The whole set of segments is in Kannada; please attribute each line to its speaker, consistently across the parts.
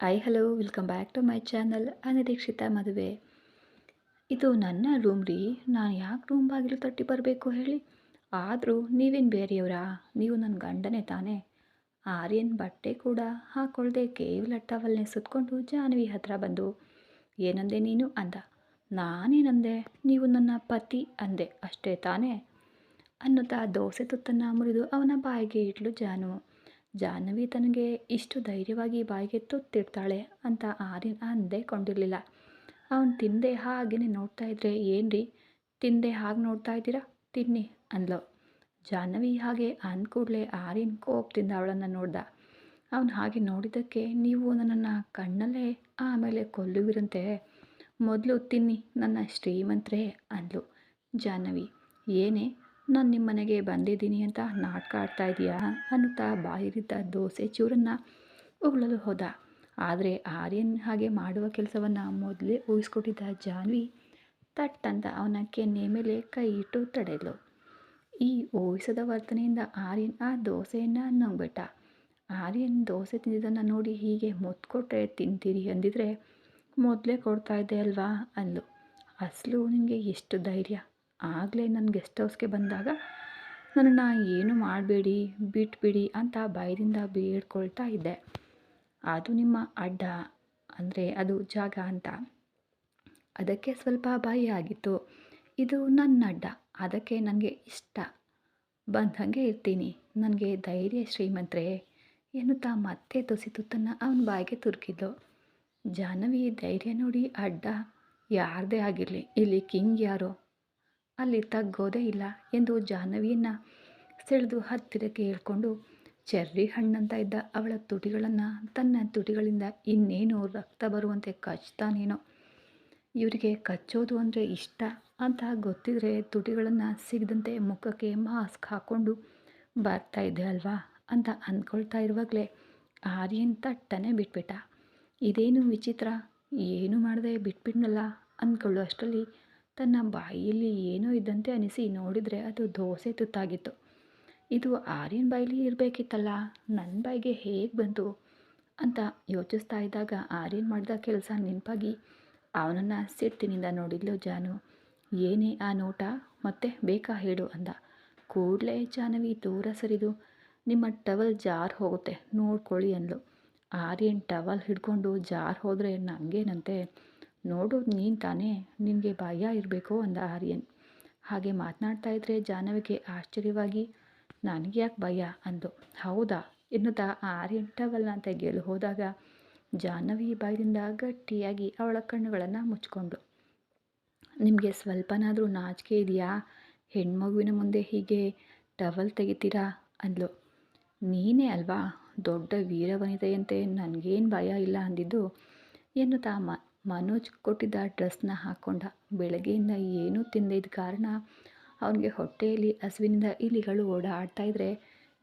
Speaker 1: I hello welcome back to my channel ಅನಿರೀಕ್ಷಿತ ಮದುವೆ ಇದು ನನ್ನ ರೂಮ್ ರೀ. ನಾನು ಯಾಕೆ ರೂಮ್ ಬಾಗಿಲು ತಟ್ಟಿ ಬರಬೇಕು ಹೇಳಿ? ಆದರೂ ನೀವೇನು ಬೇರೆಯವರಾ? ನೀವು ನನ್ನ ಗಂಡನೇ ತಾನೇ. ಆರ್ಯನ್ ಬಟ್ಟೆ ಕೂಡ ಹಾಕ್ಕೊಳ್ದೆ ಕೇವಲ ಟವಲ್ನೇ ಸುತ್ಕೊಂಡು ಜಾನ್ವಿ ಹತ್ರ ಬಂದು, ಏನಂದೆ ನೀನು? ಅಂದ. ನಾನೇನಂದೆ? ನೀವು ನನ್ನ ಪತಿ ಅಂದೆ, ಅಷ್ಟೇ ತಾನೇ? ಅನ್ನುತ್ತಾ ದೋಸೆ ತುತ್ತನ್ನು ಮುರಿದು ಅವನ ಬಾಯಿಗೆ ಇಟ್ಲು ಜಾನು. ಜಾಹ್ನವಿ ತನಗೆ ಇಷ್ಟು ಧೈರ್ಯವಾಗಿ ಬಾಯಿಗೆ ತುತ್ತಿರ್ತಾಳೆ ಅಂತ ಆರ್ಯನ್ ಅಂದೇ ಕೊಂಡಿರಲಿಲ್ಲ. ಅವನು ತಿಂದೆ ಹಾಗೇನೆ ನೋಡ್ತಾ ಇದ್ರೆ ಏನ್ರಿ? ತಿಂದೆ ಹಾಗೆ ನೋಡ್ತಾ ಇದ್ದೀರಾ? ತಿನ್ನಿ ಅಂದ್ಲು. ಜಾಹ್ನವಿ ಹಾಗೆ ಅಂದ ಕೂಡಲೇ ಆರ್ಯನ್ ಕೋಪದಿಂದ ಅವಳನ್ನು ನೋಡ್ದ. ಅವನು ಹಾಗೆ ನೋಡಿದ್ದಕ್ಕೆ ನೀವು ನನ್ನನ್ನು ಕಣ್ಣಲ್ಲೇ ಆಮೇಲೆ ಕೊಲ್ಲುವಿರಂತೆ. ಮೊದಲು ತಿನ್ನಿ ನನ್ನ ಶ್ರೀಮಂತರೇ ಅಂದ್ಲು ಜಾಹ್ನವಿ. ಏನೇ? ನಾನು ನಿಮ್ಮ ಮನೆಗೆ ಬಂದಿದ್ದೀನಿ ಅಂತ ನಾಟಕ ಆಡ್ತಾ ಇದೆಯಾ? ಅನ್ನುತ್ತಾ ಬಾಯಿರಿದ್ದ ದೋಸೆ ಚೂರನ್ನು ಉಗುಳಲು ಹೋದ. ಆದರೆ ಆರ್ಯನ್ ಹಾಗೆ ಮಾಡುವ ಕೆಲಸವನ್ನು ಮೊದಲೇ ಊಹಿಸ್ಕೊಟ್ಟಿದ್ದ ಜಾನ್ವಿ ತಟ್ಟಂತ ಅವನ ಕೆನ್ನೆ ಮೇಲೆ ಕೈ ಇಟ್ಟು ತಡೆಯಲು ಈ ಊಹಿಸದ ವರ್ತನೆಯಿಂದ ಆರ್ಯನ್ ಆ ದೋಸೆಯನ್ನು ನಂಬಿಟ್ಟ ಆರ್ಯನ್ ದೋಸೆ ತಿಂದಿದ್ದನ್ನು ನೋಡಿ ಹೀಗೆ ಮುತ್ಕೊಟ್ರೆ ತಿಂತೀರಿ ಅಂದಿದ್ರೆ ಮೊದಲೇ ಕೊಡ್ತಾ ಇದ್ದೆ ಅಲ್ವಾ? ಅಂದು ಅಸಲು ನಿಮಗೆ ಎಷ್ಟು ಧೈರ್ಯ. ಆಗಲೇ ನನ್ನ ಗೆಸ್ಟ್ ಹೌಸ್ಗೆ ಬಂದಾಗ ನನ್ನನ್ನು ಏನು ಮಾಡಬೇಡಿ, ಬಿಟ್ಬಿಡಿ ಅಂತ ಭಯದಿಂದ ಬೇಡ್ಕೊಳ್ತಾ ಇದ್ದೆ. ಅದು ನಿಮ್ಮ ಅಡ್ಡ ಅಂದರೆ ಅದು ಜಾಗ ಅಂತ. ಅದಕ್ಕೆ ಸ್ವಲ್ಪ ಭಯ ಆಗಿತ್ತು. ಇದು ನನ್ನ ಅಡ್ಡ, ಅದಕ್ಕೆ ನನಗೆ ಇಷ್ಟ. ಬಂದಂಗೆ ಇರ್ತೀನಿ. ನನಗೆ ಧೈರ್ಯ ಶ್ರೀಮಂತ್ರೆ ಎನ್ನುತ್ತಾ ಮತ್ತೆ ತುಸಿ ತುತ್ತನ್ನು ಅವನ ಬಾಯಿಗೆ ತುರುಕಿದ್ದು. ಜಾಹ್ನವಿ, ಧೈರ್ಯ ನೋಡಿ ಅಡ್ಡ ಯಾರದೇ ಆಗಿರಲಿ, ಇಲ್ಲಿ ಕಿಂಗ್ ಯಾರೋ? ಅಲ್ಲಿ ತಗ್ಗೋದೇ ಇಲ್ಲ ಎಂದು ಜಾಹ್ನವಿಯನ್ನು ಸೆಳೆದು ಹತ್ತಿರಕ್ಕೆ ಹೇಳ್ಕೊಂಡು, ಚೆರ್ರಿ ಹಣ್ಣಂತ ಇದ್ದ ಅವಳ ತುಟಿಗಳನ್ನು ತನ್ನ ತುಟಿಗಳಿಂದ ಇನ್ನೇನು ರಕ್ತ ಬರುವಂತೆ ಕಚ್ತಾನೇನೋ? ಇವರಿಗೆ ಕಚ್ಚೋದು ಅಂದರೆ ಇಷ್ಟ ಅಂತ ಗೊತ್ತಿದ್ರೆ ತುಟಿಗಳನ್ನು ಸಿಗದಂತೆ ಮುಖಕ್ಕೆ ಮಾಸ್ಕ್ ಹಾಕ್ಕೊಂಡು ಬರ್ತಾ ಇದ್ದೆ ಅಲ್ವಾ? ಅಂತ ಅಂದ್ಕೊಳ್ತಾ ಇರುವಾಗಲೇ ಆರ್ಯನ್ ತಟ್ಟನೆ ಬಿಟ್ಬಿಟ್ಟ. ಇದೇನು ವಿಚಿತ್ರ? ಏನು ಮಾಡದೆ? ಬಿಟ್ಬಿಟ್ನಲ್ಲ? ಅಂದ್ಕೊಳ್ಳೋ ಅಷ್ಟರಲ್ಲಿ ತನ್ನ ಬಾಯಿಯಲ್ಲಿ ಏನೋ ಇದ್ದಂತೆ ಅನಿಸಿ ನೋಡಿದರೆ ಅದು ದೋಸೆ ತುತ್ತಾಗಿತ್ತು. ಇದು ಆರ್ಯನ್ ಬಾಯಲ್ಲಿ ಇರಬೇಕಿತ್ತಲ್ಲ ನನ್ನ ಬಾಯಿಗೆ ಹೇಗೆ ಬಂತು? ಅಂತ ಯೋಚಿಸ್ತಾ ಇದ್ದಾಗ ಆರ್ಯನ್ ಮಾಡಿದ ಕೆಲಸ ನೆನಪಾಗಿ ಅವನನ್ನು ಸಿಟ್ಟಿನಿಂದ ನೋಡಿದ್ಲು ಜಾನು. ಏನೇ ಆ ನೋಟ? ಮತ್ತೆ ಬೇಕಾ ಹೇಳು ಅಂದ. ಕೂಡಲೇ, ಜಾನವಿ, ದೂರ ಸರಿದು. ನಿಮ್ಮ ಟವಲ್ ಜಾರ್ ಹೋಗುತ್ತೆ, ನೋಡ್ಕೊಳ್ಳಿ ಅಂದ್ಲು. ಆರ್ಯನ್ ಟವಲ್ ಹಿಡ್ಕೊಂಡು ಜಾರ್ ಹೋದರೆ ನನಗೇನಂತೆ ನೋಡೋದು ನೀನು ತಾನೇ ನಿನಗೆ ಭಯ ಇರಬೇಕು ಅಂದ ಆರ್ಯನ್. ಹಾಗೆ ಮಾತನಾಡ್ತಾ ಇದ್ರೆ ಜಾಹ್ನವಿಗೆ ಆಶ್ಚರ್ಯವಾಗಿ, ನನಗೆ ಯಾಕೆ ಭಯ ಅಂದು. ಹೌದಾ? ಎನ್ನುತ್ತಾ ಆರ್ಯನ್ ಟವಲ್ನ ತೆಗೆಯಲು ಹೋದಾಗ ಜಾಹ್ನವಿ ಬಾಯಿಯಿಂದ ಗಟ್ಟಿಯಾಗಿ ಅವಳ ಕಣ್ಣುಗಳನ್ನು ಮುಚ್ಕೊಂಡು ನಿಮಗೆ ಸ್ವಲ್ಪನಾದರೂ ನಾಚಿಕೆ ಇದೆಯಾ? ಹೆಣ್ಮಗುವಿನ ಮುಂದೆ ಹೀಗೆ ಟವಲ್ ತೆಗಿತೀರಾ? ಅಂದ್ಲು. ನೀನೇ ಅಲ್ವಾ? ದೊಡ್ಡ ವೀರವನಿತೆಯಂತೆ ನನಗೇನು ಭಯ ಇಲ್ಲ ಅಂದಿದ್ದು? ಎನ್ನುತ್ತಾ ಮನೋಜ್ ಕೊಟ್ಟಿದ್ದ ಡ್ರೆಸ್ನ ಹಾಕ್ಕೊಂಡ ಬೆಳಗ್ಗೆಯಿಂದ ಏನೂ ತಿಂದಿದ್ದ ಕಾರಣ ಅವನಿಗೆ ಹೊಟ್ಟೆಯಲ್ಲಿ ಹಸುವಿನಿಂದ ಇಲಿಗಳು ಓಡಾಡ್ತಾ ಇದ್ರೆ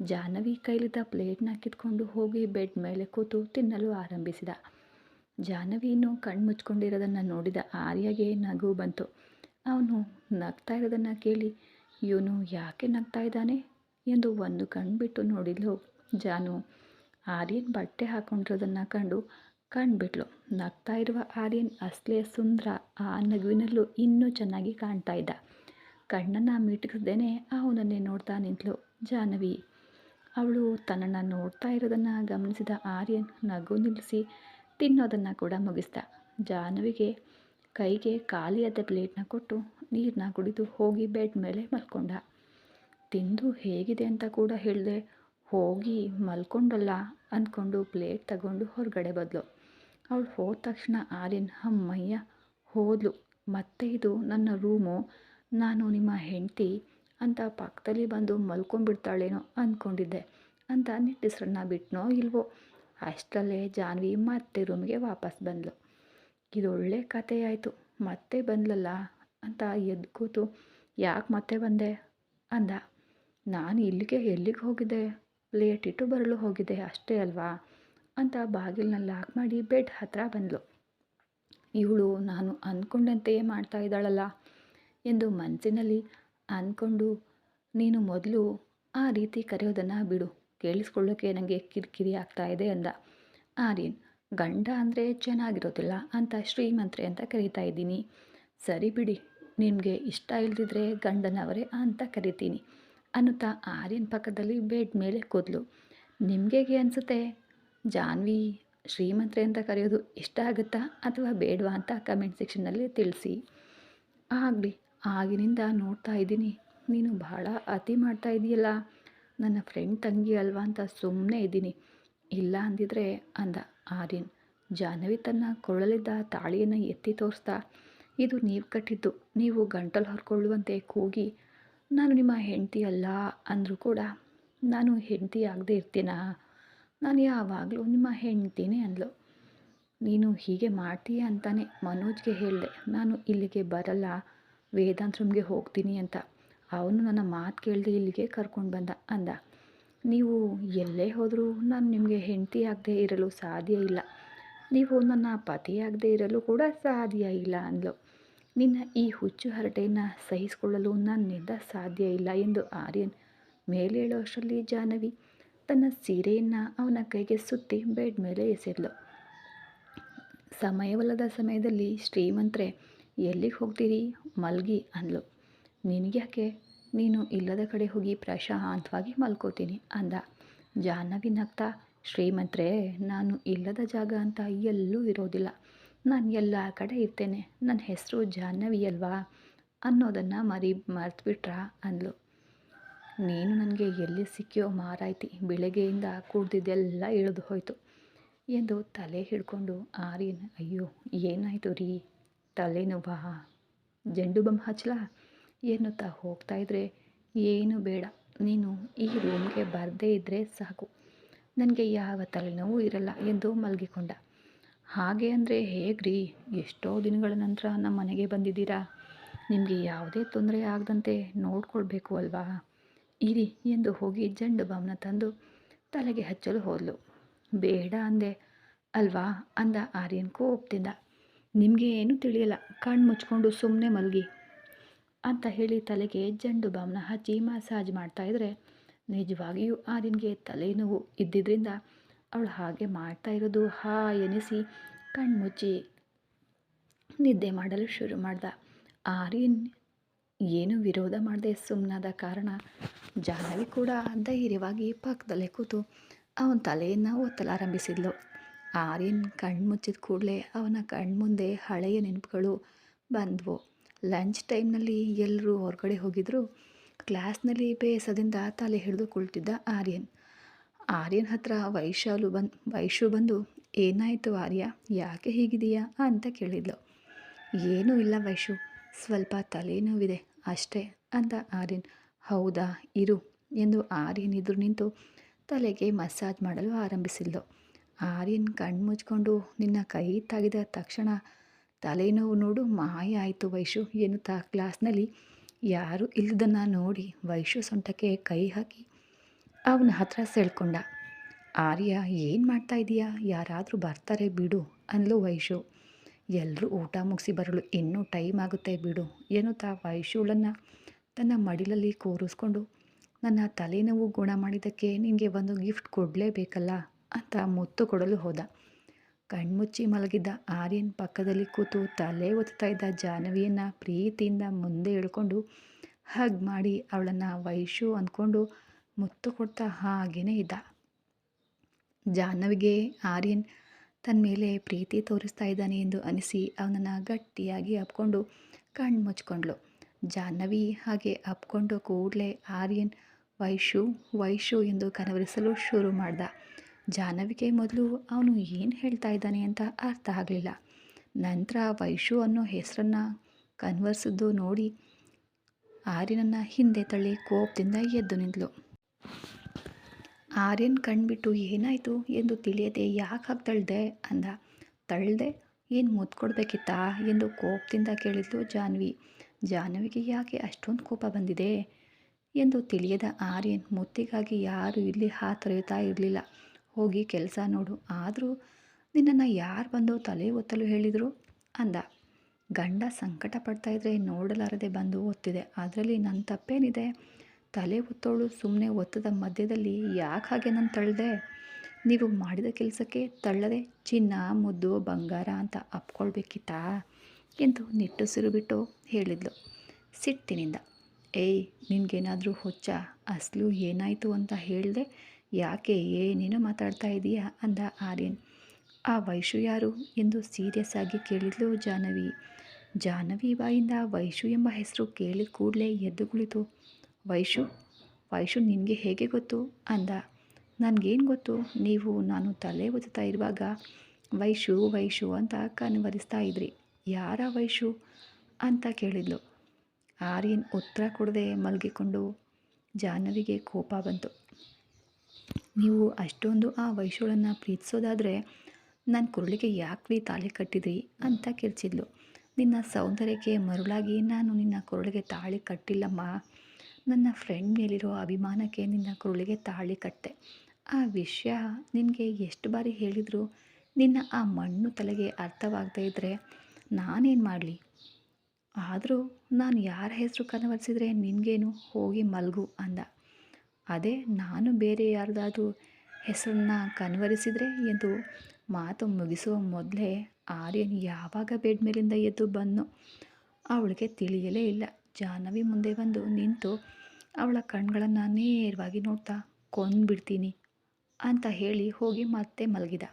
Speaker 1: ಜಾಹ್ನವಿ ಕೈಲಿದ್ದ ಪ್ಲೇಟ್ನ ಕಿತ್ಕೊಂಡು ಹೋಗಿ ಬೆಡ್ ಮೇಲೆ ಕೂತು ತಿನ್ನಲು ಆರಂಭಿಸಿದ. ಜಾಹ್ನವಿ ಇನ್ನೂ ಕಣ್ಣು ಮುಚ್ಕೊಂಡಿರೋದನ್ನು ನೋಡಿದ ಆರ್ಯಗೆ ನಗು ಬಂತು. ಅವನು ನಗ್ತಾ ಇರೋದನ್ನು ಕೇಳಿ, ಇವನು ಯಾಕೆ ನಗ್ತಾ ಇದ್ದಾನೆ? ಎಂದು ಒಂದು ಕಣ್ಣು ಬಿಟ್ಟು ನೋಡಿದ್ಲು ಜಾನು. ಆರ್ಯನ್ ಬಟ್ಟೆ ಹಾಕೊಂಡಿರೋದನ್ನು ಕಂಡು ಕಂಡುಬಿಟ್ಲು ನಗ್ತಾ ಇರುವ ಆರ್ಯನ್ ಅಸ್ಲೇ ಸುಂದರ ಆ ನಗುವಿನಲ್ಲೂ ಇನ್ನೂ ಚೆನ್ನಾಗಿ ಕಾಣ್ತಾ ಇದ್ದ. ಕಣ್ಣನ್ನು ಮಿಟುಕಿಸ್ದೇನೆ ಅವನನ್ನೇ ನೋಡ್ತಾ ನಿಂತಳು ಜಾಹ್ನವಿ. ಅವಳು ತನ್ನನ್ನು ನೋಡ್ತಾ ಇರೋದನ್ನು ಗಮನಿಸಿದ ಆರ್ಯನ್ ನಗು ನಿಲ್ಲಿಸಿ ತಿನ್ನೋದನ್ನು ಕೂಡ ಮುಗಿಸ್ದ. ಜಾಹ್ನವಿಗೆ ಕೈಗೆ ಖಾಲಿಯಾದ ಪ್ಲೇಟ್ನ ಕೊಟ್ಟು ನೀರನ್ನ ಕುಡಿದು ಹೋಗಿ ಬೆಡ್ ಮೇಲೆ ಮಲ್ಕೊಂಡ. ತಿಂದು ಹೇಗಿದೆ ಅಂತ ಕೂಡ ಹೇಳಿದೆ, ಹೋಗಿ ಮಲ್ಕೊಂಡಲ್ಲ ಅಂದ್ಕೊಂಡು ಪ್ಲೇಟ್ ತಗೊಂಡು ಹೊರಗಡೆ ಬದಲು. ಅವಳು ಹೋದ ತಕ್ಷಣ ಆರ್ಯನ್ ಅಮ್ಮಯ್ಯ ಹೋದ್ಲು. ಮತ್ತೆ ಇದು ನನ್ನ ರೂಮು. ನಾನು ನಿಮ್ಮ ಹೆಂಡತಿ ಅಂತ ಪಕ್ಕದಲ್ಲಿ ಬಂದು ಮಲ್ಕೊಂಡ್ಬಿಡ್ತಾಳೇನೋ ಅಂದ್ಕೊಂಡಿದ್ದೆ ಅಂತ ನಿಟ್ಟಿಸ್ರನ್ನ ಬಿಟ್ನೋ ಇಲ್ವೋ? ಅಷ್ಟರಲ್ಲೇ ಜಾನ್ವಿ ಮತ್ತೆ ರೂಮ್ಗೆ ವಾಪಸ್ ಬಂದಳು ಇದೊಳ್ಳೆ ಕಥೆಯಾಯಿತು ಮತ್ತೆ ಬಂದ್ಲಲ್ಲ ಅಂತ ಎದ್ದು ಕೂತು ಯಾಕೆ ಮತ್ತೆ ಬಂದೆ ಅಂದ. ನಾನು ಇಲ್ಲಿಗೆ ಎಲ್ಲಿಗೆ ಹೋಗಿದ್ದೆ? ಲೇಟ್ ಇಟ್ಟು ಬರಲು ಹೋಗಿದ್ದೆ ಅಷ್ಟೇ ಅಲ್ವಾ? ಅಂತ ಬಾಗಿಲನ್ನ ಲಾಕ್ ಮಾಡಿ ಬೆಡ್ ಹತ್ರ ಬಂದಳು ಇವಳು ನಾನು ಅಂದ್ಕೊಂಡಂತೆಯೇ ಮಾಡ್ತಾ ಇದ್ದಾಳಲ್ಲ ಎಂದು ಮನಸ್ಸಿನಲ್ಲಿ ಅಂದ್ಕೊಂಡು ನೀನು ಮೊದಲು ಆ ರೀತಿ ಕರೆಯೋದನ್ನು ಬಿಡು, ಕೇಳಿಸ್ಕೊಳ್ಳೋಕೆ ನನಗೆ ಕಿರಿಕಿರಿ ಆಗ್ತಾ ಇದೆ ಅಂದ. ಆರ್ಯನ್, ಗಂಡ ಅಂದರೆ ಚೆನ್ನಾಗಿರೋದಿಲ್ಲ ಅಂತ ಶ್ರೀಮಂತ್ರೆ ಅಂತ ಕರೀತಾ ಇದ್ದೀನಿ. ಸರಿ ಬಿಡಿ ನಿಮಗೆ ಇಷ್ಟ ಇಲ್ದಿದ್ರೆ ಗಂಡನವರೇ ಅಂತ ಕರಿತೀನಿ ಅನ್ನುತ್ತಾ ಆರ್ಯನ್ ಪಕ್ಕದಲ್ಲಿ ಬೆಡ್ ಮೇಲೆ ಕೂದಲು. ನಿಮಗೆ ಅನಿಸುತ್ತೆ? ಜಾನ್ವಿ, ಶ್ರೀಮಂತ್ರೆ ಅಂತ ಕರೆಯೋದು ಇಷ್ಟ ಆಗುತ್ತಾ ಅಥವಾ ಬೇಡವಾ ಅಂತ ಕಮೆಂಟ್ ಸೆಕ್ಷನ್ನಲ್ಲಿ ತಿಳಿಸಿ. ಆಗಲಿ, ಆಗಿನಿಂದ ನೋಡ್ತಾ ಇದ್ದೀನಿ. ನೀನು ಬಹಳ ಅತಿ ಮಾಡ್ತಾ ಇದೆಯಲ್ಲ. ನನ್ನ ಫ್ರೆಂಡ್ ತಂಗಿ ಅಲ್ವಾ ಅಂತ ಸುಮ್ಮನೆ ಇದ್ದೀನಿ. ಇಲ್ಲ ಅಂದಿದ್ರೆ ಅಂದ ಆರ್ಯನ್. ಜಾಹ್ನವಿ ತನ್ನ ಕೊರಳಲ್ಲಿದ್ದ ತಾಳಿಯನ್ನು ಎತ್ತಿ ತೋರಿಸ್ತಾ, ಇದು ನೀವು ಕಟ್ಟಿದ್ದು, ನೀವು ಗಂಟಲು ಹೊರ್ಕೊಳ್ಳುವಂತೆ ಕೂಗಿ, ನಾನು ನಿಮ್ಮ ಹೆಂಡತಿ ಅಲ್ಲ ಅಂದರೂ ಕೂಡ, ನಾನು ಹೆಂಡತಿ ಆಗದೆ ಇರ್ತೀನಾ? ನಾನು ಯಾವಾಗಲೂ ನಿಮ್ಮ ಹೆಂಡ್ತಿನೇ ಅಂದಳು ನೀನು ಹೀಗೆ ಮಾಡ್ತೀಯ ಅಂತಾನೆ ಮನೋಜ್ಗೆ ಹೇಳಿದೆ. ನಾನು ಇಲ್ಲಿಗೆ ಬರಲ್ಲ, ವೇದಾಂತ ಹೋಗ್ತೀನಿ ಅಂತ. ಅವನು ನನ್ನ ಮಾತು ಕೇಳಿದೆ ಇಲ್ಲಿಗೆ ಕರ್ಕೊಂಡು ಬಂದ, ಅಂದ. ನೀವು ಎಲ್ಲೇ ಹೋದರೂ ನಾನು ನಿಮಗೆ ಹೆಂಡತಿ ಆಗದೆ ಇರಲು ಸಾಧ್ಯ ಇಲ್ಲ. ನೀವು ನನ್ನ ಪತಿಯಾಗದೆ ಇರಲು ಕೂಡ ಸಾಧ್ಯ ಇಲ್ಲ ಅಂದಳು ನಿನ್ನ ಈ ಹುಚ್ಚು ಹರಟೆಯನ್ನು ಸಹಿಸಿಕೊಳ್ಳಲು ನನ್ನಿಂದ ಸಾಧ್ಯ ಇಲ್ಲ ಎಂದು ಆರ್ಯನ್ ಮೇಲೇಳೋ ಅಷ್ಟರಲ್ಲಿ ಜಾಹ್ನವಿ ತನ್ನ ಸೀರೆಯನ್ನು ಅವನ ಕೈಗೆ ಸುತ್ತಿ ಬೆಡ್ ಮೇಲೆ ಎಸೆದ್ಲು. ಸಮಯವಲ್ಲದ ಸಮಯದಲ್ಲಿ ಶ್ರೀಮಂತ್ರೆ, ಎಲ್ಲಿಗೆ ಹೋಗ್ತೀರಿ? ಮಲ್ಗಿ ಅಂದ್ಲು. ನಿನಗ್ಯಾಕೆ ನೀನು ಇಲ್ಲದ ಕಡೆ ಹೋಗಿ ಪ್ರಶಾಂತವಾಗಿ ಮಲ್ಕೋತೀನಿ ಅಂದ. ಜಾಹ್ನವಿ ನಗ್ತಾ ಶ್ರೀಮಂತ್ರೆ, ನಾನು ಇಲ್ಲದ ಜಾಗ ಅಂತ ಎಲ್ಲೂ ಇರೋದಿಲ್ಲ. ನಾನು ಎಲ್ಲ ಕಡೆ ಇರ್ತೇನೆ. ನನ್ನ ಹೆಸರು ಜಾಹ್ನವಿ ಅಲ್ವಾ? ಅನ್ನೋದನ್ನು ಮರಿ, ಮರೆತುಬಿಟ್ರಾ? ಅಂದ್ಲು. ನೀನು ನನಗೆ ಎಲ್ಲಿ ಸಿಕ್ಕಿಯೋ ಮಾರಾಯ್ತಿ, ಬೆಳಗ್ಗೆಯಿಂದ ಕುಡ್ದಿದ್ದೆಲ್ಲ ಇಳಿದು ಹೋಯಿತು ಎಂದು ತಲೆ ಹಿಡ್ಕೊಂಡು ಆರ್ಯನ್, ಅಯ್ಯೋ, ಏನಾಯಿತು ರೀ? ತಲೆನೋವಾ? ಜಂಡು ಬಮ್ ಹಚ್ಚಲ? ಎನ್ನುತ್ತಾ ಹೋಗ್ತಾ ಇದ್ರೆ, ಏನು ಬೇಡ, ನೀನು ಈ ರೂಮ್ಗೆ ಬರದೇ ಇದ್ದರೆ ಸಾಕು. ನನಗೆ ಯಾವ ತಲೆನೋವು ಇರಲ್ಲ ಎಂದು ಮಲಗಿಕೊಂಡ. ಹಾಗೆ ಅಂದರೆ ಹೇಗ್ರಿ ಎಷ್ಟೋ ದಿನಗಳ ನಂತರ ನಮ್ಮ ಮನೆಗೆ ಬಂದಿದ್ದೀರಾ? ನಿಮಗೆ ಯಾವುದೇ ತೊಂದರೆ ಆಗದಂತೆ ನೋಡ್ಕೊಳ್ಬೇಕು ಅಲ್ವಾ? ಇರಿ ಎಂದು ಹೋಗಿ ಜಂಡು ಬಾಮ್ನ ತಂದು ತಲೆಗೆ ಹಚ್ಚಲು ಹೋದಳು ಬೇಡ ಅಂದೆ. ಅಲ್ವಾ? ಅಂದ ಆರ್ಯನ್ ಕೋಪ್ತಿಂದ ನಿಮಗೆ ಏನೂ ತಿಳಿಯಲ್ಲ. ಕಣ್ಣು ಮುಚ್ಕೊಂಡು ಸುಮ್ಮನೆ ಮಲಗಿ. ಅಂತ ಹೇಳಿ ತಲೆಗೆ ಜಂಡು ಬಾಮ್ನ ಹಚ್ಚಿ ಮಸಾಜ್ ಮಾಡ್ತಾಯಿದ್ರೆ ನಿಜವಾಗಿಯೂ ಆರ್ಯನ್ಗೆ ತಲೆನೋವು ಇದ್ದಿದ್ದರಿಂದ ಅವಳು ಹಾಗೆ ಮಾಡ್ತಾ ಇರೋದು ಹಾ ಎನಿಸಿ ಕಣ್ಮುಚ್ಚಿ ನಿದ್ದೆ ಮಾಡಲು ಶುರು ಮಾಡ್ದ. ಆರ್ಯನ್ ಏನು ವಿರೋಧ ಮಾಡದೆ ಸುಮ್ಮನಾದ ಕಾರಣ ಜಾಹ್ನವಿ ಕೂಡ ಧೈರ್ಯವಾಗಿ ಪಕ್ಕದಲ್ಲೇ ಕೂತು ಅವನ ತಲೆಯನ್ನು ಒತ್ತಲಾರಂಭಿಸಿದ್ಲು ಆರ್ಯನ್ ಕಣ್ಣು ಮುಚ್ಚಿದ ಕೂಡಲೇ ಅವನ ಕಣ್ಮುಂದೆ ಹಳೆಯ ನೆನಪುಗಳು ಬಂದವು. ಲಂಚ್ ಟೈಮ್ನಲ್ಲಿ ಎಲ್ಲರೂ ಹೊರಗಡೆ ಹೋಗಿದ್ರು. ಕ್ಲಾಸ್ನಲ್ಲಿ ಬೇಸದಿಂದ ತಲೆ ಹಿಡಿದು ಕುಳಿತಿದ್ದ ಆರ್ಯನ್. ಆರ್ಯನ್ ಹತ್ರ ವೈಶಾಲು ಬಂದು, ವೈಶು ಬಂದು, ಏನಾಯಿತು ಆರ್ಯ? ಯಾಕೆ ಹೀಗಿದೆಯಾ ಅಂತ ಕೇಳಿದ್ಲು. ಏನೂ ಇಲ್ಲ ವೈಶು. ಸ್ವಲ್ಪ ತಲೆನೋವಿದೆ ಅಷ್ಟೇ ಅಂತ ಆರ್ಯನ್. ಹೌದಾ, ಇರು ಎಂದು ಆರ್ಯನ್ ಎದುರು ನಿಂತು ತಲೆಗೆ ಮಸಾಜ್ ಮಾಡಲು ಆರಂಭಿಸಿದ್ಲು. ಆರ್ಯನ್ ಕಣ್ಣು ಮುಚ್ಕೊಂಡು, ನಿನ್ನ ಕೈ ತಾಗಿದ ತಕ್ಷಣ ತಲೆನೋವು ನೋಡು, ಮಾಯ ಆಯಿತು ವೈಶು ಎನ್ನುತ್ತಾ ಕ್ಲಾಸ್ನಲ್ಲಿ. ಯಾರು ಇಲ್ಲದನ್ನು ನೋಡಿ ವೈಶು ಸೊಂಟಕ್ಕೆ ಕೈ ಹಾಕಿ ಅವನ ಹತ್ರ ಸೆಳ್ಕೊಂಡ. ಆರ್ಯ, ಏನು ಮಾಡ್ತಾ ಇದೀಯಾ? ಯಾರಾದರೂ ಬರ್ತಾರೆ ಬಿಡು ಅನ್ಲು ವೈಶು. ಎಲ್ಲರೂ ಊಟ ಮುಗಿಸಿ ಬರಲು ಇನ್ನೂ ಟೈಮ್ ಆಗುತ್ತೆ ಬಿಡು ಏನು ತಾ ವೈಶೂಳನ್ನು ತನ್ನ ಮಡಿಲಲ್ಲಿ ಕೂರಿಸ್ಕೊಂಡು, ನನ್ನ ತಲೆನೋವು ಗುಣ ಮಾಡಿದ್ದಕ್ಕೆ ನಿನಗೆ ಒಂದು ಗಿಫ್ಟ್ ಕೊಡಲೇಬೇಕಲ್ಲ ಅಂತ ಮುತ್ತು ಕೊಡಲು ಹೋದ. ಕಣ್ಮುಚ್ಚಿ ಮಲಗಿದ್ದ ಆರ್ಯನ್ ಪಕ್ಕದಲ್ಲಿ ಕೂತು ತಲೆ ಒತ್ತಾ ಇದ್ದ ಜಾಹ್ನವಿಯನ್ನು ಪ್ರೀತಿಯಿಂದ ಮುಂದೆ ಇಳ್ಕೊಂಡು ಹಗ್ ಮಾಡಿ ಅವಳನ್ನು ವೈಶು ಅಂದ್ಕೊಂಡು ಮುತ್ತು ಕೊಡ್ತಾ ಹಾಗೇ ಇದ್ದ. ಜಾಹ್ನವಿಗೆ ಆರ್ಯನ್ ತನ್ನ ಮೇಲೆ ಪ್ರೀತಿ ತೋರಿಸ್ತಾ ಇದ್ದಾನೆ ಎಂದು ಅನಿಸಿ ಅವನನ್ನು ಗಟ್ಟಿಯಾಗಿ ಅಪ್ಕೊಂಡು ಕಣ್ಣು ಮುಚ್ಕೊಂಡ್ಳು ಜಾಹ್ನವಿ ಹಾಗೆ ಅಪ್ಕೊಂಡು ಕೂಡಲೇ ಆರ್ಯನ್, ವೈಶು ವೈಶು ಎಂದು ಕನವರಿಸಲು ಶುರು ಮಾಡ್ದ. ಜಾಹ್ನವಿಗೆ ಮೊದಲು ಅವನು ಏನು ಹೇಳ್ತಾ ಇದ್ದಾನೆ ಅಂತ ಅರ್ಥ ಆಗಲಿಲ್ಲ. ನಂತರ ವೈಶು ಅನ್ನೋ ಹೆಸರನ್ನು ಕನ್ವರ್ಸಿದ್ದು ನೋಡಿ ಆರ್ಯನನ್ನು ಹಿಂದೆ ತಳ್ಳಿ ಕೋಪದಿಂದ ಎದ್ದು ನಿಂತಳು. ಆರ್ಯನ್ ಕಣ್ಬಿಟ್ಟು ಏನಾಯಿತು? ಎಂದು ತಿಳಿಯದೆ, ಯಾಕೆ ಹಾಗೆ ತಳ್ಳಿದೆ ಅಂದ. ತಳ್ದೆ? ಏನು ಮುದ್ದು ಕೊಡಬೇಕಿತ್ತಾ ಎಂದು ಕೋಪದಿಂದ ಕೇಳಿದ್ಲು ಜಾನ್ವಿ. ಜಾಹ್ನವಿಗೆ ಯಾಕೆ ಅಷ್ಟೊಂದು ಕೋಪ ಬಂದಿದೆ? ಎಂದು ತಿಳಿಯದ ಆರ್ಯನ್, ಮುತ್ತಿಗಾಗಿ ಯಾರು ಇಲ್ಲಿ ಹಾತೊರೆಯುತ್ತಾ ಇರಲಿಲ್ಲ. ಹೋಗಿ ಕೆಲಸ ನೋಡು. ಆದರೂ ನಿನ್ನನ್ನು ಯಾರು ಬಂದು ತಲೆ ಒತ್ತಲು ಹೇಳಿದರು? ಅಂದ. ಗಂಡ ಸಂಕಟ ಪಡ್ತಾಯಿದ್ರೆ ನೋಡಲಾರದೆ ಬಂದು ಒತ್ತಿದೆ. ಅದರಲ್ಲಿ ನನ್ನ ತಪ್ಪೇನಿದೆ? ತಲೆ ಒತ್ತೋಳು ಸುಮ್ಮನೆ ಒತ್ತದ ಮಧ್ಯದಲ್ಲಿ ಯಾಕೆ ಹಾಗೆ ನಾನು ತಳ್ಳದೆ ನೀವು ಮಾಡಿದ ಕೆಲಸಕ್ಕೆ ತಳ್ಳದೆ ಚಿನ್ನ, ಮುದ್ದು, ಬಂಗಾರ ಅಂತ ಅಪ್ಕೊಳ್ಬೇಕಿತ್ತಾ? ಎಂದು ನಿಟ್ಟುಸಿರು ಬಿಟ್ಟು ಹೇಳಿದ್ಲು. ಸಿಟ್ಟಿನಿಂದ. ಏಯ್, ನಿನಗೇನಾದರೂ ಹುಚ್ಚ, ಅಸಲು ಏನಾಯಿತು ಅಂತ ಹೇಳಿದೆ? ಯಾಕೆ ಏನೇನು ಮಾತಾಡ್ತಾ ಇದೀಯಾ? ಅಂದ ಆರ್ಯನ್. ಆ ವೈಶು ಯಾರು ಎಂದು ಸೀರಿಯಸ್ ಆಗಿ ಕೇಳಿದ್ಲು ಜಾಹ್ನವಿ. ಜಾಹ್ನವಿ ಬಾಯಿಂದ ವೈಶು ಎಂಬ ಹೆಸರು ಕೇಳಿದ ಕೂಡಲೇ ಎದ್ದು ಕುಳಿತು. ವೈಶು ವೈಶು ನಿನಗೆ ಹೇಗೆ ಗೊತ್ತು? ಅಂದ. ನನಗೇನು ಗೊತ್ತು? ನೀವು, ನಾನು ತಲೆ ಓದುತ್ತಾ ಇರುವಾಗ, ವೈಶು ವೈಶು ಅಂತ ಕನ್ವರಿಸ್ತಾ ಇದ್ರಿ. ಯಾರ ವೈಶು? ಅಂತ ಕೇಳಿದ್ಲು. ಆರ್ಯನ್ ಉತ್ತರ ಕೊಡದೆ ಮಲಗಿಕೊಂಡು ಜಾಹ್ನವಿಗೆ ಕೋಪ ಬಂತು. ನೀವು ಅಷ್ಟೊಂದು ಆ ವೈಶುಳನ್ನು ಪ್ರೀತಿಸೋದಾದರೆ ನನ್ನ ಕುರುಳಿಗೆ ಯಾಕ್ರಿ ತಾಳಿ ಕಟ್ಟಿದ್ರಿ? ಅಂತ ಕಿರ್ಚಿದ್ಲು. ನಿನ್ನ ಸೌಂದರ್ಯಕ್ಕೆ ಮರುಳಾಗಿ ನಾನು ನಿನ್ನ ಕುರುಳಿಗೆ ತಾಳಿ ಕಟ್ಟಿಲ್ಲಮ್ಮ. ನನ್ನ ಫ್ರೆಂಡ್ ಮೇಲಿರೋ ಅಭಿಮಾನಕ್ಕೆ ನಿನ್ನ ಕುರುಳಿಗೆ ತಾಳಿ ಕಟ್ಟೆ. ಆ ವಿಷಯ ನಿನಗೆ ಎಷ್ಟು ಬಾರಿ ಹೇಳಿದ್ರು? ನಿನ್ನ ಆ ಮಣ್ಣು ತಲೆಗೆ ಅರ್ಥವಾಗದೇ ಇದ್ದರೆ ನಾನೇನು ಮಾಡಲಿ? ಆದರೂ ನಾನು ಯಾರ ಹೆಸರು ಕನವರಿಸಿದರೆ ನಿನಗೇನು ಹೋಗಿ ಮಲಗು ಅಂದ. ಅದೇ ನಾನು ಬೇರೆ ಯಾರ್ದಾದ್ರೂ ಹೆಸರನ್ನ ಕನವರಿಸಿದರೆ ಎಂದು ಮಾತು ಮುಗಿಸುವ ಮೊದಲೇ ಆರ್ಯನ್ ಯಾವಾಗ ಬೆಡ್ ಮೇಲಿಂದ ಎದ್ದು ಬಂದನು ಅವಳಿಗೆ ತಿಳಿಯಲೇ ಇಲ್ಲ. ಜಾಹ್ನವಿ ಮುಂದೆ ಬಂದು ನಿಂತು ಅವಳ ಕಣ್ಗಳನ್ನು ನೇರವಾಗಿ ನೋಡ್ತಾ, ಕೊಂದ್ಬಿಡ್ತೀನಿ ಅಂತ ಹೇಳಿ ಹೋಗಿ ಮತ್ತೆ ಮಲಗಿದ.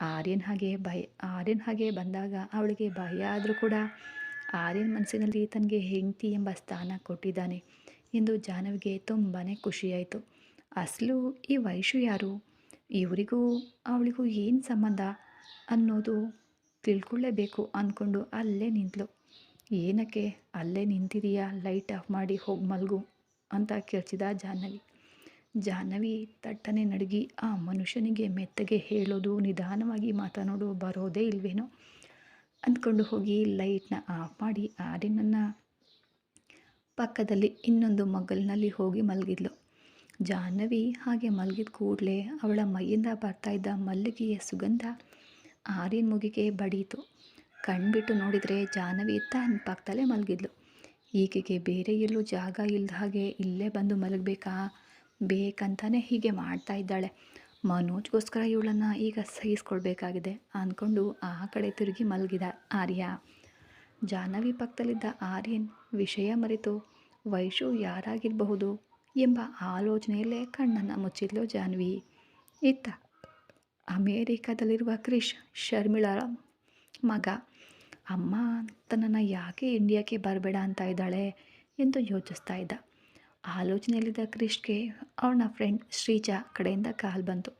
Speaker 1: ಆರ್ಯನ್ ಹಾಗೆ ಭಯ, ಆರ್ಯನ್ ಹಾಗೆ ಬಂದಾಗ ಅವಳಿಗೆ ಭಯ ಆದರೂ ಕೂಡ ಆರ್ಯನ್ ಮನಸ್ಸಿನಲ್ಲಿ ತನಗೆ ಹೆಂಡತಿ ಎಂಬ ಸ್ಥಾನ ಕೊಟ್ಟಿದ್ದಾನೆ ಎಂದು ಜಾಹ್ನವಿಗೆ ತುಂಬಾ ಖುಷಿಯಾಯಿತು. ಅಸಲು, ಈ ವಯಸ್ಸು ಯಾರು? ಇವರಿಗೂ ಅವಳಿಗೂ ಏನು ಸಂಬಂಧ ಅನ್ನೋದು ತಿಳ್ಕೊಳ್ಳೇಬೇಕು ಅಂದ್ಕೊಂಡು ಅಲ್ಲೇ ನಿಂತಳು. ಏನಕ್ಕೆ? ಅಲ್ಲೇ ನಿಂತಿದೀಯಾ? ಲೈಟ್ ಆಫ್ ಮಾಡಿ ಹೋಗಿ ಮಲಗು ಅಂತ ಕೇಳಿಸಿದ ಜಾಹ್ನವಿ. ಜಾಹ್ನವಿ ತಟ್ಟನೆ ನಡುಗಿ ಆ ಮನುಷ್ಯನಿಗೆ ಮೆತ್ತಗೆ ಹೇಳೋದು, ನಿಧಾನವಾಗಿ ಮಾತನಾಡು ಬರೋದೇ ಇಲ್ವೇನೋ? ಅಂದ್ಕೊಂಡು ಹೋಗಿ ಲೈಟ್ನ ಆಫ್ ಮಾಡಿ ಆರಿನನ್ನು ಪಕ್ಕದಲ್ಲಿ ಇನ್ನೊಂದು ಮಗಲಿನಲ್ಲಿ ಹೋಗಿ ಮಲಗಿದ್ಲು. ಜಾಹ್ನವಿ ಹಾಗೆ ಮಲಗಿದ ಕೂಡಲೇ ಅವಳ ಮೈಯಿಂದ ಬರ್ತಾ ಇದ್ದ ಮಲ್ಲಿಗೆಯ ಸುಗಂಧ ಆರಿನ ಮುಗಿಗೆ ಬಡೀತು. ಕಣ್ಬಿಟ್ಟು ನೋಡಿದರೆ ಜಾಹ್ನವಿ ತನ್ನ ಪಕ್ಕದಲ್ಲೇ ಮಲಗಿದ್ಲು. ಈಕೆಗೆ ಬೇರೆ ಎಲ್ಲೂ ಜಾಗ ಇಲ್ಲದ ಹಾಗೆ ಇಲ್ಲೇ ಬಂದು ಮಲಗಬೇಕಾ? ಬೇಕಂತಾನೆ ಹೀಗೆ ಮಾಡ್ತಾ ಇದ್ದಾಳೆ. ಮನೋಜ್ಗೋಸ್ಕರ ಇವಳನ್ನು ಈಗ ಸಹಿಸ್ಕೊಳ್ಬೇಕಾಗಿದೆ ಅಂದ್ಕೊಂಡು ಆ ಕಡೆ ತಿರುಗಿ ಮಲಗಿದ ಆರ್ಯ. ಜಾಹ್ನವಿ ಪಕ್ಕದಲ್ಲಿದ್ದ ಆರ್ಯನ್ ವಿಷಯ ಮರೆತು ವೈಶು ಯಾರಾಗಿರಬಹುದು ಎಂಬ ಆಲೋಚನೆಯಲ್ಲೇ ಕಣ್ಣನ್ನು ಮುಚ್ಚಿದ್ಲು ಜಾಹ್ನವಿ. ಇತ್ತ ಅಮೇರಿಕಾದಲ್ಲಿರುವ ಕ್ರಿಶ್ ಶರ್ಮಿಳ ಮಗ. ಅಮ್ಮ, ತನ್ನನ್ನು ಯಾಕೆ ಇಂಡಿಯಾಕ್ಕೆ ಬರಬೇಡ ಅಂತ ಇದ್ದಾಳೆ ಎಂದು ಯೋಚಿಸ್ತಾ ಇದ್ದ. ಆಲೋಚನೆಯಲ್ಲಿದ್ದ ಕ್ರಿಶ್ಗೆ ಅವನ ಫ್ರೆಂಡ್ ಶ್ರೀಜಾ ಕಡೆಯಿಂದ ಕಾಲ್ ಬಂತು.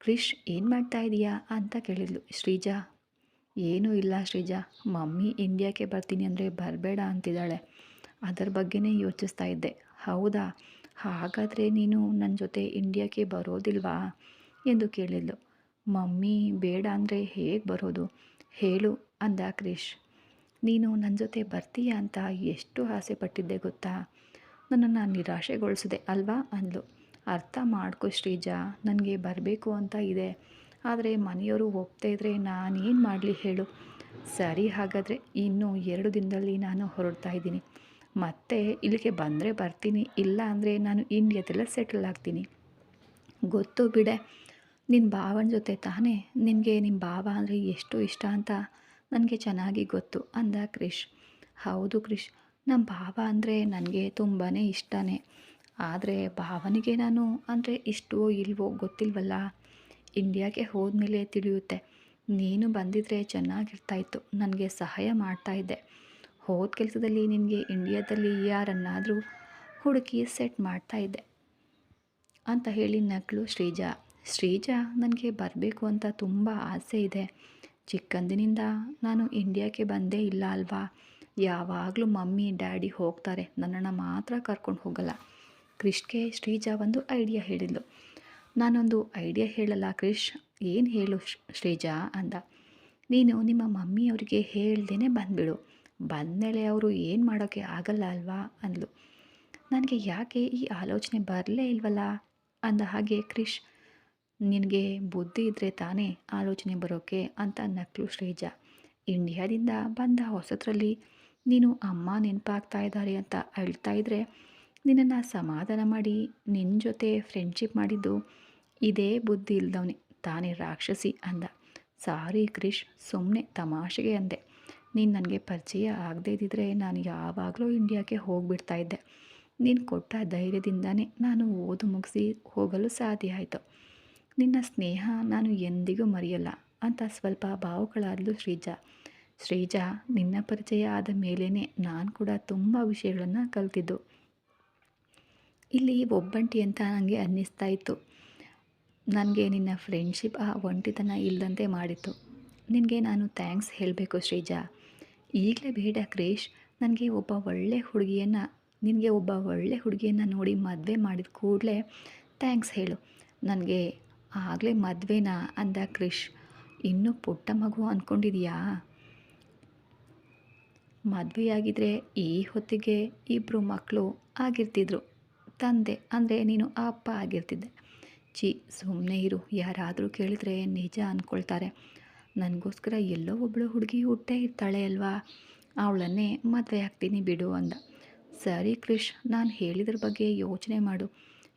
Speaker 1: ಕ್ರಿಶ್, ಏನು ಮಾಡ್ತಾ ಇದೀಯಾ? ಅಂತ ಕೇಳಿದ್ಲು. ಶ್ರೀಜಾ, ಏನೂ ಇಲ್ಲ ಶ್ರೀಜಾ. ಮಮ್ಮಿ ಇಂಡಿಯಾಕ್ಕೆ ಬರ್ತೀನಿ ಅಂದರೆ ಬರಬೇಡ ಅಂತಿದ್ದಾಳೆ. ಅದರ ಬಗ್ಗೆನೇ ಯೋಚಿಸ್ತಾ ಇದ್ದೆ. ಹೌದಾ? ಹಾಗಾದರೆ ನೀನು ನನ್ನ ಜೊತೆ ಇಂಡಿಯಾಕ್ಕೆ ಬರೋದಿಲ್ವಾ? ಎಂದು ಕೇಳಿದ್ಲು. ಮಮ್ಮಿ, ಬೇಡ ಅಂದರೆ ಹೇಗೆ ಬರೋದು? ಹೇಳು ಅಂದ ಕ್ರಿಶ್. ನೀನು ನನ್ನ ಜೊತೆ ಬರ್ತೀಯ ಅಂತ ಎಷ್ಟು ಆಸೆ ಪಟ್ಟಿದ್ದೆ ಗೊತ್ತಾ? ನನ್ನನ್ನು ನಿರಾಶೆಗೊಳಿಸಿದೆ ಅಲ್ವಾ ಅಂದ್ಲು. ಅರ್ಥ ಮಾಡ್ಕೊ ಶ್ರೀಜಾ, ನನಗೆ ಬರಬೇಕು ಅಂತ ಇದೆ. ಆದರೆ ಮನೆಯವರು ಒಪ್ತಾ ಇದ್ದರೆ ನಾನೇನು ಮಾಡಲಿ ಹೇಳು. ಸರಿ ಹಾಗಾದರೆ ಇನ್ನು ಎರಡು ದಿನದಲ್ಲಿ ನಾನು ಹೊರಡ್ತಾ ಇದ್ದೀನಿ. ಮತ್ತೆ ಇಲ್ಲಿಗೆ ಬಂದರೆ ಬರ್ತೀನಿ, ಇಲ್ಲ ಅಂದರೆ ನಾನು ಇಂಡಿಯಾದಲ್ಲೇ ಸೆಟಲ್ ಆಗ್ತೀನಿ. ಗೊತ್ತು ಬಿಡೆ. ನಿನ್ನ ಭಾವನ ಜೊತೆ ತಾನೇ? ನಿನಗೆ ನಿಮ್ಮ ಭಾವ ಅಂದರೆ ಎಷ್ಟು ಇಷ್ಟ ಅಂತ. ನನಗೆ ಚೆನ್ನಾಗಿ ಗೊತ್ತು ಅಂದ ಕ್ರಿಶ್. ಹೌದು ಕ್ರಿಶ್ ನಮ್ಮ ಭಾವ ಅಂದರೆ ನನಗೆ ತುಂಬಾ ಇಷ್ಟನೇ. ಆದರೆ ಭಾವನಿಗೆ ನಾನು ಅಂದರೆ ಇಷ್ಟವೋ ಇಲ್ವೋ ಗೊತ್ತಿಲ್ವಲ್ಲ? ಇಂಡಿಯಾಗೆ ಹೋದ್ಮೇಲೆ ತಿಳಿಯುತ್ತೆ. ನೀನು ಬಂದಿದ್ದರೆ ಚೆನ್ನಾಗಿರ್ತಾಯಿತ್ತು ನನಗೆ ಸಹಾಯ ಮಾಡ್ತಾಯಿದ್ದೆ ಹೋದ ಕೆಲಸದಲ್ಲಿ ನಿನಗೆ ಇಂಡಿಯಾದಲ್ಲಿ ಯಾರನ್ನಾದರೂ ಹುಡುಕಿ ಸೆಟ್ ಮಾಡ್ತಾಯಿದ್ದೆ ಅಂತ ಹೇಳಿ ನಕ್ಳು ಶ್ರೀಜಾ. ಶ್ರೀಜಾ, ನನಗೆ ಬರಬೇಕು ಅಂತ ತುಂಬ ಆಸೆ ಇದೆ. ಚಿಕ್ಕಂದಿನಿಂದ ನಾನು ಇಂಡಿಯಾಕ್ಕೆ ಬಂದೇ ಇಲ್ಲ ಅಲ್ವಾ? ಯಾವಾಗಲೂ ಮಮ್ಮಿ, ಡ್ಯಾಡಿ ಹೋಗ್ತಾರೆ. ನನ್ನನ್ನು ಮಾತ್ರ ಕರ್ಕೊಂಡು ಹೋಗಲ್ಲ. ಕ್ರಿಶ್ಗೆ ಶ್ರೀಜಾ ಒಂದು ಐಡಿಯಾ ಹೇಳಿದ್ಲು. ನಾನೊಂದು ಐಡಿಯಾ ಹೇಳಲ್ಲ ಕ್ರಿಶ್. ಏನು ಹೇಳು ಶ್ರೀಜಾ ಅಂದ. ನೀನು ನಿಮ್ಮ ಮಮ್ಮಿಯವರಿಗೆ ಹೇಳ್ದೇ ಬಂದುಬಿಡು. ಬಂದಮೇಲೆ ಅವರು ಏನು ಮಾಡೋಕ್ಕೆ ಆಗಲ್ಲ ಅಲ್ವಾ? ಅಂದಳು ನನಗೆ ಯಾಕೆ ಈ ಆಲೋಚನೆ ಬರಲೇ ಇಲ್ವಲ್ಲ? ಅಂದ ಹಾಗೆ ಕ್ರಿಶ್ ನಿನಗೆ ಬುದ್ಧಿ ಇದ್ದರೆ ತಾನೇ ಆಲೋಚನೆ ಬರೋಕೆ ಅಂತ ನಕ್ಲು ಶ್ರೇಜ. ಇಂಡಿಯಾದಿಂದ ಬಂದ ಹೊಸದ್ರಲ್ಲಿ ನೀನು ಅಮ್ಮ ನೆನಪಾಗ್ತಾ ಇದ್ದಾರೆ ಅಂತ ಅಳ್ತಾ ಇದ್ದರೆ ನಿನ್ನನ್ನು ಸಮಾಧಾನ ಮಾಡಿ ನಿನ್ನ ಜೊತೆ ಫ್ರೆಂಡ್ಶಿಪ್ ಮಾಡಿದ್ದು ಇದೇ ಬುದ್ಧಿ ಇಲ್ದವನೆ, ತಾನೇ ರಾಕ್ಷಸಿ ಅಂದ. ಸಾರಿ ಕ್ರಿಶ್ ಸುಮ್ಮನೆ ತಮಾಷೆಗೆ ಅಂದೆ. ನೀನು ನನಗೆ ಪರಿಚಯ ಆಗದೇ ಇದ್ದಿದ್ರೆ ನಾನು ಯಾವಾಗಲೂ ಇಂಡಿಯಾಕ್ಕೆ ಹೋಗಿಬಿಡ್ತಾ ಇದ್ದೆ. ನೀನು ಕೊಟ್ಟ ಧೈರ್ಯದಿಂದನೇ ನಾನು ಓದು ಮುಗಿಸಿ ಹೋಗಲು ಸಾಧ್ಯ ಆಯಿತು. ನಿನ್ನ ಸ್ನೇಹ ನಾನು ಎಂದಿಗೂ ಮರೆಯಲ್ಲ. ಅಂತ ಸ್ವಲ್ಪ ಭಾವುಗಳಾದಲು ಶ್ರೀಜಾ. ಶ್ರೀಜಾ, ನಿನ್ನ ಪರಿಚಯ ಆದ ಮೇಲೇ ನಾನು ಕೂಡ ತುಂಬ ವಿಷಯಗಳನ್ನು ಕಲ್ತಿದ್ದು. ಇಲ್ಲಿ ಒಬ್ಬಂಟಿ ಅಂತ ನನಗೆ ಅನ್ನಿಸ್ತಾ ಇತ್ತು. ನನಗೆ ನಿನ್ನ ಫ್ರೆಂಡ್ಶಿಪ್ ಆ ಒಂಟಿತನ ಇಲ್ಲದಂತೆ ಮಾಡಿತ್ತು. ನಿನಗೆ ನಾನು ಥ್ಯಾಂಕ್ಸ್ ಹೇಳಬೇಕು ಶ್ರೀಜಾ. ಈಗಲೇ ಬೇಡ ಕ್ರೇಶ್, ನನಗೆ ಒಬ್ಬ ಒಳ್ಳೆ ಹುಡುಗಿಯನ್ನು, ನಿನಗೆ ಒಬ್ಬ ಒಳ್ಳೆ ಹುಡುಗಿಯನ್ನು ನೋಡಿ ಮದುವೆ ಮಾಡಿದ ಕೂಡಲೇ ಥ್ಯಾಂಕ್ಸ್ ಹೇಳು. ನನಗೆ ಆಗಲೇ ಮದುವೆನಾ ಅಂದ ಕ್ರಿಶ್ ಇನ್ನೂ ಪುಟ್ಟ ಮಗು ಅಂದ್ಕೊಂಡಿದೀಯಾ ಮದುವೆಯಾಗಿದ್ದರೆ ಈ ಹೊತ್ತಿಗೆ ಇಬ್ಬರು ಮಕ್ಕಳು ಆಗಿರ್ತಿದ್ರು. ತಂದೆ ಅಂದರೆ ನೀನು ಅಪ್ಪ ಆಗಿರ್ತಿದ್ದೆ. ಚಿ ಸುಮ್ಮನೆ ಇರು. ಯಾರಾದರೂ ಕೇಳಿದ್ರೆ ನಿಜ ಅಂದ್ಕೊಳ್ತಾರೆ ನನಗೋಸ್ಕರ ಎಲ್ಲೋ ಒಬ್ಬಳು ಹುಡುಗಿ ಹುಟ್ಟೇ ಇರ್ತಾಳೆ ಅಲ್ವಾ? ಅವಳನ್ನೇ ಮದುವೆ ಆಗ್ತೀನಿ ಬಿಡು ಅಂದ. ಸರಿ ಕ್ರಿಶ್ ನಾನು ಹೇಳಿದ್ರ ಬಗ್ಗೆ ಯೋಚನೆ ಮಾಡು.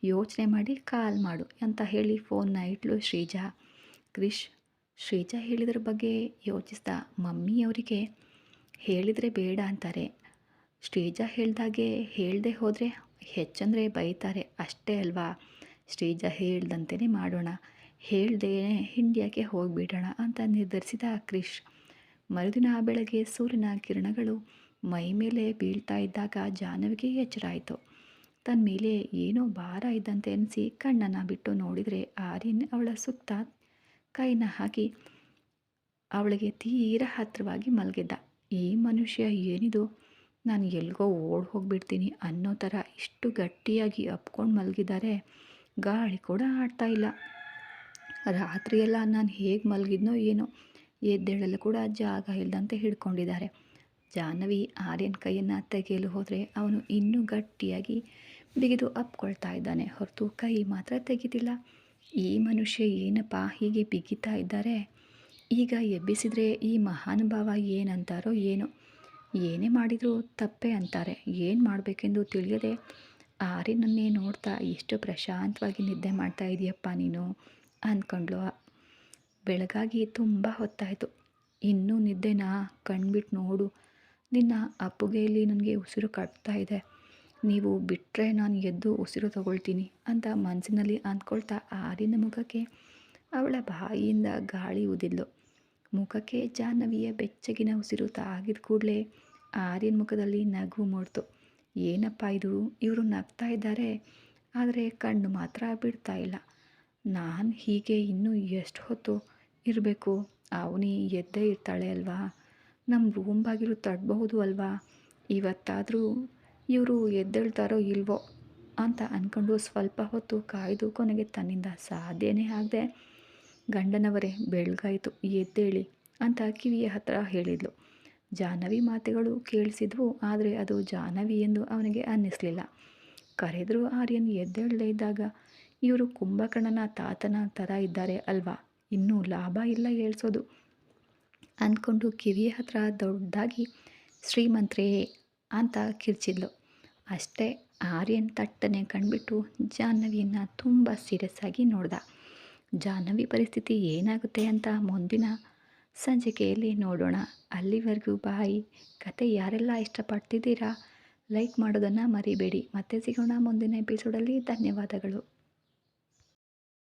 Speaker 1: ಯೋಚನೆ ಮಾಡಿ ಕಾಲ್ ಮಾಡು ಅಂತ ಹೇಳಿ ಫೋನ್ನ ಇಟ್ಲು ಶ್ರೀಜಾ. ಕ್ರಿಶ್, ಶ್ರೀಜಾ ಹೇಳಿದ್ರ ಬಗ್ಗೆ ಯೋಚಿಸ್ದ ಮಮ್ಮಿಯವರಿಗೆ ಹೇಳಿದರೆ ಬೇಡ ಅಂತಾರೆ. ಶ್ರೀಜಾ ಹೇಳ್ದಾಗೆ ಹೇಳದೆ ಹೋದರೆ ಹೆಚ್ಚಂದರೆ ಬೈತಾರೆ. ಅಷ್ಟೇ ಅಲ್ವಾ? ಶ್ರೀಜಾ ಹೇಳ್ದಂತೆಯೇ ಮಾಡೋಣ. ಹೇಳ್ದೇ ಇಂಡಿಯಾಕ್ಕೆ ಹೋಗಿಬಿಡೋಣ ಅಂತ ನಿರ್ಧರಿಸಿದ ಕ್ರಿಶ್. ಮರುದಿನ ಬೆಳಗ್ಗೆ ಸೂರ್ಯನ ಕಿರಣಗಳು ಮೈ ಮೇಲೆ ಬೀಳ್ತಾ ಇದ್ದಾಗ ಜಾಹ್ನವಿಗೆ ಎಚ್ಚರ ಆಯಿತು ತನ್ನ ಮೇಲೆ ಏನೋ ಭಾರ ಇದ್ದಂತೆ ಅನಿಸಿ ಕಣ್ಣನ್ನು ಬಿಟ್ಟು ನೋಡಿದರೆ ಆರ್ಯನ್ ಅವಳ ಸುತ್ತ ಕೈನ ಹಾಕಿ ಅವಳಿಗೆ ತೀರ ಹತ್ತಿರವಾಗಿ ಮಲಗಿದ್ದ. ಈ ಮನುಷ್ಯ ಏನಿದು? ನಾನು ಎಲ್ಗೋ ಓಡ್ ಹೋಗ್ಬಿಡ್ತೀನಿ ಅನ್ನೋ ಥರ ಇಷ್ಟು ಗಟ್ಟಿಯಾಗಿ ಅಪ್ಕೊಂಡು ಮಲಗಿದ್ದಾರೆ ಗಾಳಿ ಕೂಡ ಆಡ್ತಾ ಇಲ್ಲ. ರಾತ್ರಿಯೆಲ್ಲ ನಾನು ಹೇಗೆ ಮಲಗಿದ್ನೋ ಏನೋ ಎದ್ದೇಳಲು ಕೂಡ ಜಾಗ ಇಲ್ಲದಂತೆ ಹಿಡ್ಕೊಂಡಿದ್ದಾರೆ. ಜಾಹ್ನವಿ ಆರ್ಯನ್ ಕೈಯನ್ನು ತೆಗೆಯಲು ಹೋದರೆ ಅವನು ಇನ್ನೂ ಗಟ್ಟಿಯಾಗಿ ಬಿಗಿದು ಅಪ್ಕೊಳ್ತಾ ಇದ್ದಾನೆ. ಹೊರತು ಕೈ ಮಾತ್ರ ತೆಗಿತಿಲ್ಲ. ಈ ಮನುಷ್ಯ ಏನಪ್ಪ ಹೀಗೆ ಬಿಗಿತಾ ಇದ್ದಾರೆ? ಈಗ ಎಬ್ಬಿಸಿದರೆ ಈ ಮಹಾನುಭಾವ ಏನಂತಾರೋ ಏನೋ. ಏನೇ ಮಾಡಿದರೂ ತಪ್ಪೇ ಅಂತಾರೆ. ಏನು ಮಾಡಬೇಕೆಂದು ತಿಳಿಯದೆ ಆರಿನನ್ನೇ ನೋಡ್ತಾ ಎಷ್ಟು ಪ್ರಶಾಂತವಾಗಿ ನಿದ್ದೆ ಮಾಡ್ತಾ ಇದೆಯಪ್ಪ ನೀನು ಅಂದ್ಕೊಂಡ್ಲು ಬೆಳಗಾಗಿ ತುಂಬ ಹೊತ್ತಾಯಿತು. ಇನ್ನೂ ನಿದ್ದೆನಾ ಕಣ್ಬಿಟ್ಟು ನೋಡು. ನಿನ್ನ ಅಪ್ಪುಗೆಯಲ್ಲಿ ನನಗೆ ಉಸಿರು ಕಟ್ತಾ ಇದೆ. ನೀವು ಬಿಟ್ಟರೆ ನಾನು ಎದ್ದು ಉಸಿರು ತಗೊಳ್ತೀನಿ ಅಂತ ಮನಸ್ಸಿನಲ್ಲಿ ಅಂದ್ಕೊಳ್ತಾ ಆರಿನ ಮುಖಕ್ಕೆ ಅವಳ ಬಾಯಿಯಿಂದ ಗಾಳಿ ಉದಿದ್ಲು. ಮುಖಕ್ಕೆ ಜಾಹ್ನವಿಯ ಬೆಚ್ಚಗಿನ ಉಸಿರು ತಾಗಿದ ಕೂಡಲೇ ಆರ್ಯನ ಮುಖದಲ್ಲಿ ನಗು ಮೂಡ್ತು. ಏನಪ್ಪ ಇದು? ಇವರು ನಗ್ತಾ ಇದ್ದಾರೆ, ಆದರೆ ಕಣ್ಣು ಮಾತ್ರ ಬಿಡ್ತಾ ಇಲ್ಲ. ನಾನು ಹೀಗೆ ಇನ್ನೂ ಎಷ್ಟು ಹೊತ್ತು ಇರಬೇಕು? ಅವನಿ ಎದ್ದೇ ಇರ್ತಾಳೆ ಅಲ್ವಾ? ನಮ್ಮ ರೂಮ್ ಬಾಗಿಲು ತಡಬಹುದು ಅಲ್ವಾ? ಇವತ್ತಾದರೂ ಇವರು ಎದ್ದೇಳ್ತಾರೋ ಇಲ್ವೋ ಅಂತ ಅಂದ್ಕೊಂಡು ಸ್ವಲ್ಪ ಹೊತ್ತು ಕಾಯ್ದು ಕೊನೆಗೆ ತನ್ನಿಂದ ಸಾಧ್ಯನೇ ಆಗದೆ ಗಂಡನವರೇ, ಬೆಳಗಾಯಿತು, ಎದ್ದೇಳಿ ಅಂತ ಕಿವಿಯ ಹತ್ರ ಹೇಳಿದ್ಲು. ಜಾಹ್ನವಿ ಮಾತುಗಳು ಕೇಳಿಸಿದ್ವು, ಆದರೆ ಅದು ಜಾಹ್ನವಿ ಎಂದು ಅವನಿಗೆ ಅನ್ನಿಸಲಿಲ್ಲ. ಕರೆದರೂ ಆರ್ಯನ್ ಎದ್ದೇಳದೇ ಇದ್ದಾಗ, ಇವರು ಕುಂಭಕರ್ಣನ ತಾತನ ಥರ ಇದ್ದಾರೆ ಅಲ್ವಾ? ಇನ್ನೂ ಲಾಭ ಇಲ್ಲ ಹೇಳ್ಸೋದು. ಅಂದ್ಕೊಂಡು ಕಿವಿಯ ಹತ್ರ ದೊಡ್ಡದಾಗಿ, ಶ್ರೀಮಂತ್ರೇ ಅಂತ ಕಿರ್ಚಿದ್ಲು. ಅಷ್ಟೇ ಆರ್ಯನ್ ತಟ್ಟನೆ ಕಂಡುಬಿಟ್ಟು ಜಾಹ್ನವಿಯನ್ನ ತುಂಬ ಸೀರಿಯಸ್ ಆಗಿ ನೋಡ್ದ. ಜಾಹ್ನವಿ ಪರಿಸ್ಥಿತಿ ಏನಾಗುತ್ತೆ ಅಂತ ಮುಂದಿನ ಸಂಚಿಕೆಯಲ್ಲಿ ನೋಡೋಣ? ಅಲ್ಲಿವರೆಗೂ ಬಾಯಿ. ಕತೆ ಯಾರೆಲ್ಲ ಇಷ್ಟಪಡ್ತಿದ್ದೀರಾ? ಲೈಕ್ ಮಾಡೋದನ್ನು ಮರಿಬೇಡಿ. ಮತ್ತೆ ಸಿಗೋಣ ಮುಂದಿನ ಎಪಿಸೋಡಲ್ಲಿ ಧನ್ಯವಾದಗಳು.